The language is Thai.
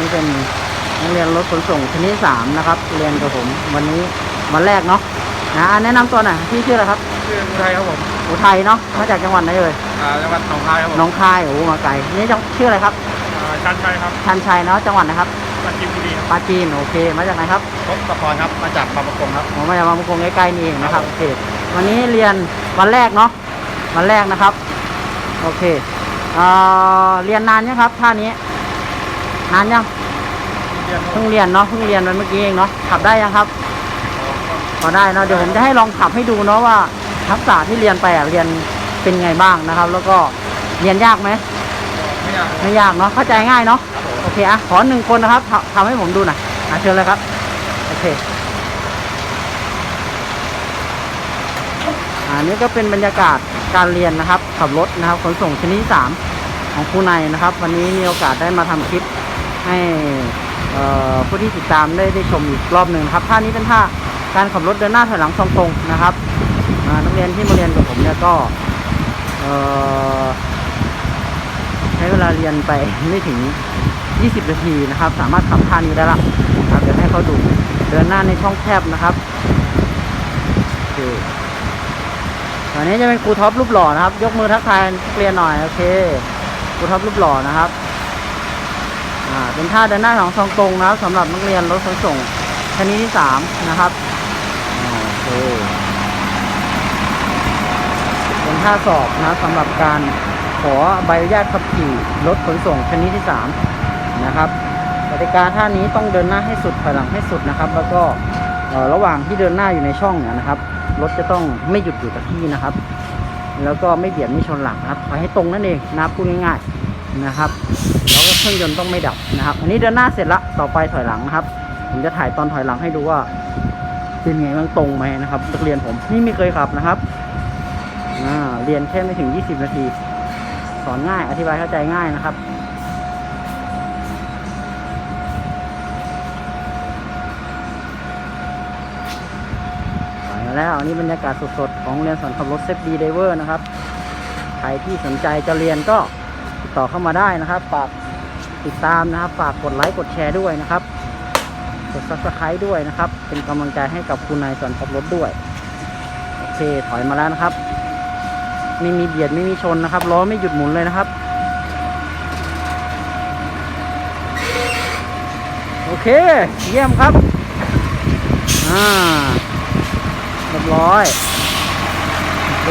นี้เป็นนักเรียนรถขนส่งชนิดสามนะครับ เรียนกับผมวันนี้วันแรกเนาะนะอะแนะนำตัวหน่อยพี่ชื่ออะไรครับชื่ออุทัยครับผมอุทัยเนาะมาจากจังหวัดไหนเอ่ยอ่าจังหวัดหนองคายครับผมหน้องคายโอ้มาไกลนี่จังชื่ออะไรครับอ่าชันชัยครับชันชัยเนาะจังหวัดนะครับปราจีนบุรีครับปราจีนโอเค มาจากไหนครับพบตะพรครับ มาจากบางประกงครับ ผมมาจากบางประกงใกล้ๆนี่เองนะครับโอเควันนี้เรียนวันแรกเนาะวันแรกนะครับโอเคเอ่อเรียนนานยังครับท่านี้ นานยังเรียนเพิ่งเรียนเนาะเพิ่งเรียนวันเมื่อกี้เองเนาะขับได้ยังครับพอได้เนาะเดี๋ยวผมจะให้ลองขับให้ดูเนาะว่าทักษะที่เรียนไปอะเรียนเป็นไงบ้างนะครับ แล้วก็เรียนยากไหมไม่ยากไม่ยากเนาะเข้าใจง่ายเนาะโอเคอะขอหนึ่งคนนะครับทำทำให้ผมดูหน่อยอะเชิญเลยครับโอเคอ่านี่ก็เป็นบรรยากาศการเรียนนะครับขับรถนะครับขนส่งชนิดที่สามของครูในนะครับ วันนี้มีโอกาสได้มาทำคลิป ให้ผู้ที่ติดตามได้ได้ชมอีกรอบหนึ่งครับท่านี้เป็นท่าการขับรถเดินหน้าถอยหลังทรงตรงๆนะครับนักเรียนที่มาเรียนกับผมเนี่ยก็ใช้เวลาเรียนไปไม่ถึง 20 นาทีนะครับ สามารถขับท่านี้ได้ละนะครับเดี๋ยวให้เขาดูเดินหน้าในช่องแคบนะครับโอเคตอนนี้จะเป็นครูท็อปรูปหล่อนะครับ ยกมือทักทายนักเรียนหน่อยโอเคครูท็อปรูปหล่อนะครับ อ่าเป็นท่าเดินหน้าของทรงตรงนะครับสำหรับนักเรียนรถขนส่งชนิดที่สามนะครับอ่าโอเคเป็นท่าสอบนะสำหรับการขอใบอนุญาตขับขี่รถขนส่งชนิดที่3นะครับกติกาท่านี้ต้องเดินหน้าให้สุดถอยหลังให้สุดนะครับ แล้วก็ระหว่างที่เดินหน้าอยู่ในช่องเนี่ยนะครับรถจะต้องไม่หยุดอยู่กับที่นะครับ แล้วก็ไม่เบียดไม่ชนหลังนะครับถอยให้ตรงนั่นเองนะพูดง่ายๆ นะครับแล้วก็เครื่องยนต์ต้องไม่ดับนะครับ อันนี้เดินหน้าเสร็จละต่อไปถอยหลังนะครับ ผมจะถ่ายตอนถอยหลังให้ดูว่าเป็นไงบ้างตรงไหมนะครับนักเรียนผมนี่ไม่เคยขับนะครับเรียนแค่ไม่ถึง 20 นาที สอนง่ายอธิบายเข้าใจง่ายนะครับไปแล้วนนี้บรรยากาศสดๆของโรงเรียนสอนขับรถเซฟดีไดเวอร์นะครับ ใครที่สนใจจะเรียนก็ ติดต่อเข้ามาได้นะครับ ฝากติดตามนะครับ ฝากกดไลค์กดแชร์ด้วยนะครับ กด subscribe ด้วยนะครับ เป็นกำลังใจให้กับคุณนายสอนขับรถด้วยโอเคถอยมาแล้วนะครับ ไม่มีเบียดไม่มีชนนะครับล้อไม่หยุดหมุนเลยนะครับ โอเค เยี่ยมครับอ่าเรียบร้อยโอเค